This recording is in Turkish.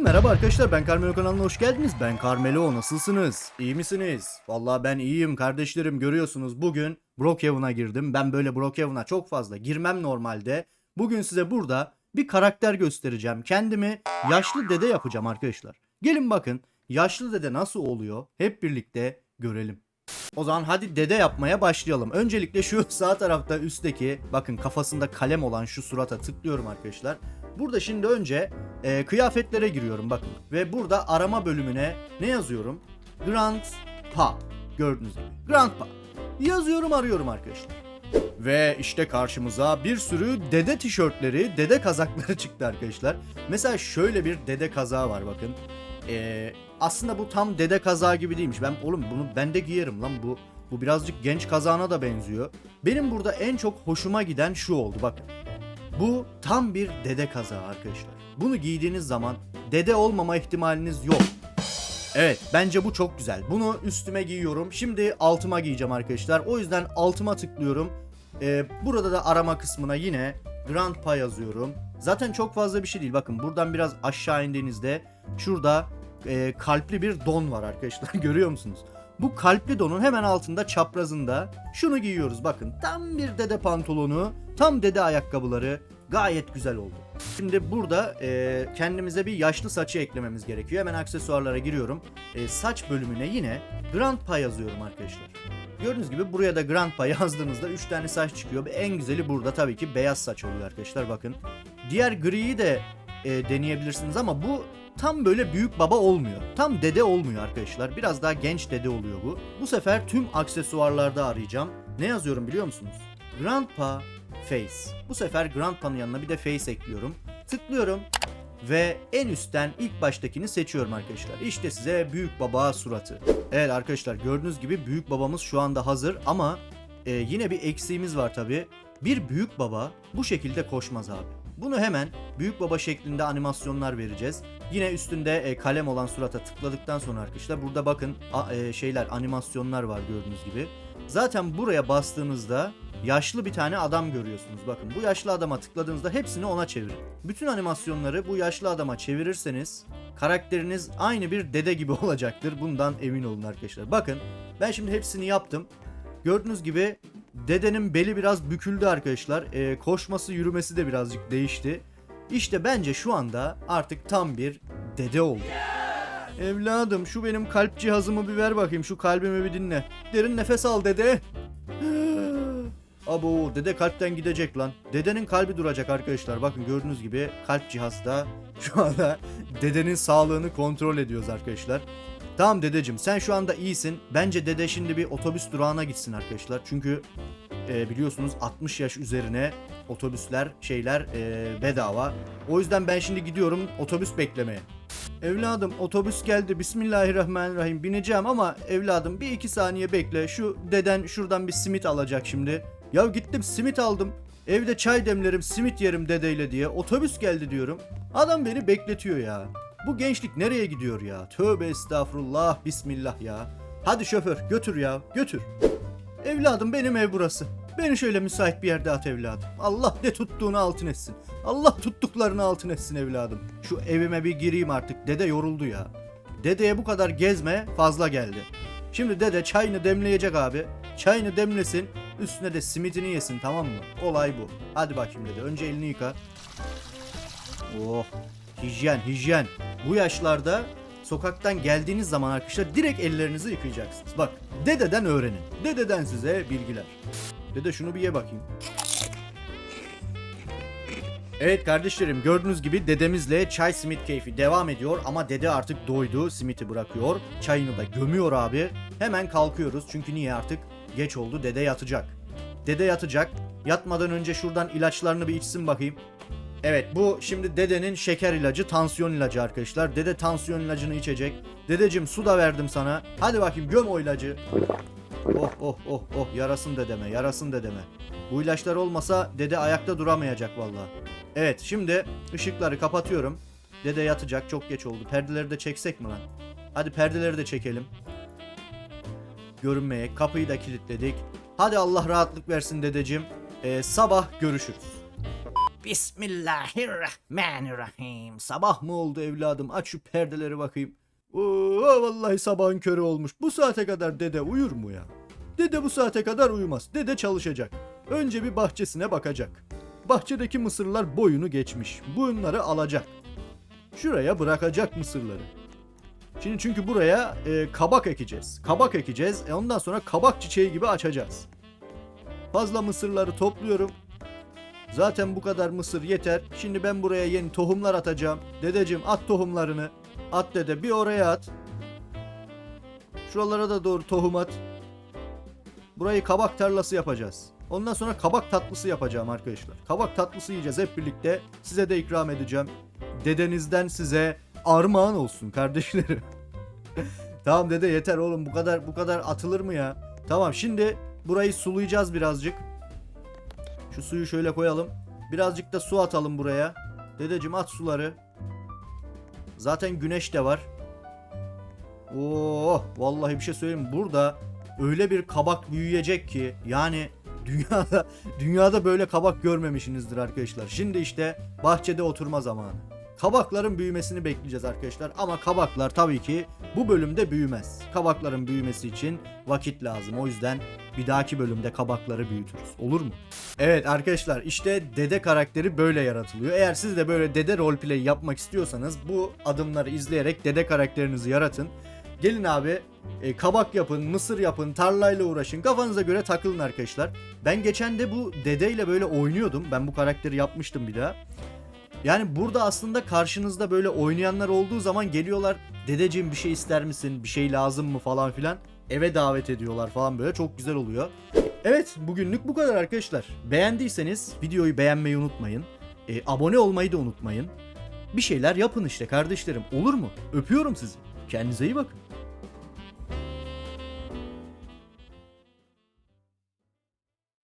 Merhaba arkadaşlar ben Carmelo kanalına hoş geldiniz. Ben Carmelo nasılsınız? İyi misiniz? Vallahi ben iyiyim kardeşlerim görüyorsunuz bugün Brookhaven'a girdim. Ben böyle Brookhaven'a çok fazla girmem normalde. Bugün size burada bir karakter göstereceğim. Kendimi yaşlı dede yapacağım arkadaşlar. Gelin bakın yaşlı dede nasıl oluyor hep birlikte görelim. O zaman hadi dede yapmaya başlayalım. Öncelikle şu sağ tarafta üstteki bakın kafasında kalem olan şu surata tıklıyorum arkadaşlar. Burada şimdi önce e, kıyafetlere giriyorum bakın. Ve burada arama bölümüne ne yazıyorum? Grandpa. Gördüğünüz gibi. Grandpa. Yazıyorum arıyorum arkadaşlar. Ve işte karşımıza bir sürü dede tişörtleri, dede kazakları çıktı arkadaşlar. Mesela şöyle bir dede kazağı var bakın. Ee, aslında bu tam dede kazağı gibi değilmiş. Ben oğlum bunu ben de giyerim lan bu. Bu birazcık genç kazağına da benziyor. Benim burada en çok hoşuma giden şu oldu bakın. Bu tam bir dede kazağı arkadaşlar. Bunu giydiğiniz zaman dede olmama ihtimaliniz yok. Evet bence bu çok güzel. Bunu üstüme giyiyorum. Şimdi altıma giyeceğim arkadaşlar. O yüzden altıma tıklıyorum. Ee, burada da arama kısmına yine Grandpa yazıyorum. Zaten çok fazla bir şey değil. Bakın buradan biraz aşağı indiğinizde şurada e, kalpli bir don var arkadaşlar. Görüyor musunuz? Bu kalpli donun hemen altında çaprazında şunu giyiyoruz bakın. Tam bir dede pantolonu, tam dede ayakkabıları gayet güzel oldu. Şimdi burada e, kendimize bir yaşlı saçı eklememiz gerekiyor. Hemen aksesuarlara giriyorum. E, saç bölümüne yine Grandpa yazıyorum arkadaşlar. Gördüğünüz gibi buraya da Grandpa yazdığınızda 3 tane saç çıkıyor. En güzeli burada tabii ki beyaz saç oluyor arkadaşlar bakın. Diğer griyi de e, deneyebilirsiniz ama bu tam böyle büyük baba olmuyor. Tam dede olmuyor arkadaşlar. Biraz daha genç dede oluyor bu. Bu sefer tüm aksesuarlarda arayacağım. Ne yazıyorum biliyor musunuz? Grandpa Face. Bu sefer Grandpa'nın yanına bir de Face ekliyorum. Tıklıyorum ve en üstten ilk baştakini seçiyorum arkadaşlar. İşte size büyük baba suratı. Evet arkadaşlar gördüğünüz gibi büyük babamız şu anda hazır ama e, yine bir eksiğimiz var tabi. Bir büyük baba bu şekilde koşmaz abi. Bunu hemen büyük baba şeklinde animasyonlar vereceğiz. Yine üstünde e, kalem olan surata tıkladıktan sonra arkadaşlar burada bakın a- e, şeyler animasyonlar var gördüğünüz gibi. Zaten buraya bastığınızda yaşlı bir tane adam görüyorsunuz. Bakın bu yaşlı adama tıkladığınızda hepsini ona çevirin. Bütün animasyonları bu yaşlı adama çevirirseniz karakteriniz aynı bir dede gibi olacaktır. Bundan emin olun arkadaşlar. Bakın ben şimdi hepsini yaptım. Gördüğünüz gibi dedenin beli biraz büküldü arkadaşlar. Ee, koşması yürümesi de birazcık değişti. İşte bence şu anda artık tam bir dede oldu. Evladım şu benim kalp cihazımı bir ver bakayım şu kalbimi bir dinle. Derin nefes al dede. Abo dede kalpten gidecek lan. Dedenin kalbi duracak arkadaşlar. Bakın gördüğünüz gibi kalp cihazda şu anda dedenin sağlığını kontrol ediyoruz arkadaşlar. Tamam dedeciğim sen şu anda iyisin. Bence dede şimdi bir otobüs durağına gitsin arkadaşlar. Çünkü e, biliyorsunuz 60 yaş üzerine otobüsler şeyler e, bedava. O yüzden ben şimdi gidiyorum otobüs beklemeye. Evladım otobüs geldi bismillahirrahmanirrahim bineceğim ama evladım bir iki saniye bekle şu deden şuradan bir simit alacak şimdi. Ya gittim simit aldım evde çay demlerim simit yerim dedeyle diye otobüs geldi diyorum. Adam beni bekletiyor ya. Bu gençlik nereye gidiyor ya? Tövbe estağfurullah bismillah ya. Hadi şoför götür ya götür. Evladım benim ev burası. Beni şöyle müsait bir yerde at evladım. Allah ne tuttuğunu altın etsin. Allah tuttuklarını altın etsin evladım. Şu evime bir gireyim artık. Dede yoruldu ya. Dedeye bu kadar gezme fazla geldi. Şimdi dede çayını demleyecek abi. Çayını demlesin. Üstüne de simitini yesin tamam mı? Olay bu. Hadi bakayım dede. Önce elini yıka. Oh. Hijyen hijyen. Bu yaşlarda sokaktan geldiğiniz zaman arkadaşlar direkt ellerinizi yıkayacaksınız. Bak dededen öğrenin. Dededen size bilgiler. Dede şunu bir ye bakayım. Evet kardeşlerim gördüğünüz gibi dedemizle çay simit keyfi devam ediyor ama dede artık doydu simiti bırakıyor çayını da gömüyor abi hemen kalkıyoruz çünkü niye artık geç oldu dede yatacak dede yatacak yatmadan önce şuradan ilaçlarını bir içsin bakayım Evet bu şimdi dedenin şeker ilacı tansiyon ilacı arkadaşlar dede tansiyon ilacını içecek dedecim su da verdim sana hadi bakayım göm o ilacı Oh oh oh oh yarasın dedeme yarasın dedeme. Bu ilaçlar olmasa dede ayakta duramayacak vallahi. Evet şimdi ışıkları kapatıyorum. Dede yatacak çok geç oldu. Perdeleri de çeksek mi lan? Hadi perdeleri de çekelim. Görünmeye kapıyı da kilitledik. Hadi Allah rahatlık versin dedeciğim. Ee, sabah görüşürüz. Bismillahirrahmanirrahim. Sabah mı oldu evladım? Aç şu perdeleri bakayım. Oo, vallahi sabahın körü olmuş. Bu saate kadar dede uyur mu ya? Dede bu saate kadar uyumaz. Dede çalışacak. Önce bir bahçesine bakacak. Bahçedeki mısırlar boyunu geçmiş. Bunları alacak. Şuraya bırakacak mısırları. Şimdi çünkü buraya e, kabak ekeceğiz. Kabak ekeceğiz. E ondan sonra kabak çiçeği gibi açacağız. Fazla mısırları topluyorum. Zaten bu kadar mısır yeter. Şimdi ben buraya yeni tohumlar atacağım. Dedeciğim at tohumlarını. At dede bir oraya at. Şuralara da doğru tohum at. Burayı kabak tarlası yapacağız. Ondan sonra kabak tatlısı yapacağım arkadaşlar. Kabak tatlısı yiyeceğiz hep birlikte. Size de ikram edeceğim. Dedenizden size armağan olsun kardeşlerim. tamam dede yeter oğlum bu kadar bu kadar atılır mı ya? Tamam şimdi burayı sulayacağız birazcık. Şu suyu şöyle koyalım. Birazcık da su atalım buraya. Dedeciğim at suları. Zaten güneş de var. Oo, vallahi bir şey söyleyeyim. Burada öyle bir kabak büyüyecek ki yani dünyada dünyada böyle kabak görmemişsinizdir arkadaşlar. Şimdi işte bahçede oturma zamanı. Kabakların büyümesini bekleyeceğiz arkadaşlar ama kabaklar tabii ki bu bölümde büyümez. Kabakların büyümesi için vakit lazım. O yüzden bir dahaki bölümde kabakları büyütürüz. Olur mu? Evet arkadaşlar işte dede karakteri böyle yaratılıyor. Eğer siz de böyle dede roleplay yapmak istiyorsanız bu adımları izleyerek dede karakterinizi yaratın. Gelin abi e, kabak yapın, mısır yapın, tarlayla uğraşın. Kafanıza göre takılın arkadaşlar. Ben geçen de bu dedeyle böyle oynuyordum. Ben bu karakteri yapmıştım bir daha. Yani burada aslında karşınızda böyle oynayanlar olduğu zaman geliyorlar. Dedeciğim bir şey ister misin? Bir şey lazım mı falan filan. Eve davet ediyorlar falan böyle. Çok güzel oluyor. Evet bugünlük bu kadar arkadaşlar. Beğendiyseniz videoyu beğenmeyi unutmayın. E, abone olmayı da unutmayın. Bir şeyler yapın işte kardeşlerim. Olur mu? Öpüyorum sizi. Kendinize iyi bakın.